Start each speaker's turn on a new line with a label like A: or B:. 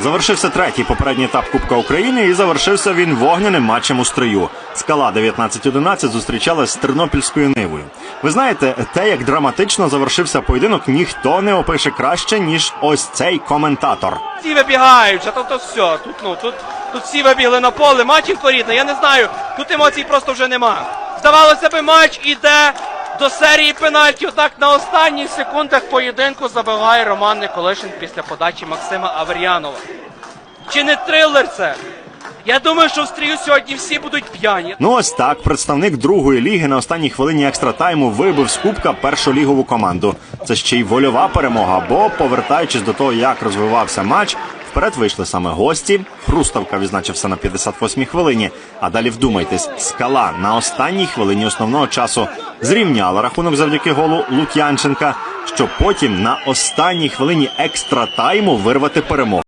A: Завершився третій попередній етап Кубка України і завершився він вогняним матчем у строю. Скала 19-11 зустрічалась з Тернопільською нивою. Ви знаєте, те, як драматично завершився поєдинок, ніхто не опише краще, ніж ось цей коментатор.
B: Всі вибігають, а тобто все. Тут, ну, тут, тут всі вибігли на поле, матч інфорідний, я не знаю. Тут емоцій просто вже нема. Здавалося би, матч іде до серії пенальті, однак на останніх секундах поєдинку забиває Роман Николишин після подачі Максима Авер'янова. Чи не трилер це? Я думаю, що в стрію сьогодні всі будуть п'яні.
A: Ну ось так, представник другої ліги на останній хвилині екстратайму вибив з кубка першолігову команду. Це ще й вольова перемога, бо повертаючись до того, як розвивався матч, вперед вийшли саме гості. Хруставка відзначився на 58-й хвилині. А далі вдумайтесь, скала на останній хвилині основного часу зрівняла рахунок завдяки голу Лук'янченка, щоб потім на останній хвилині екстра тайму вирвати перемогу.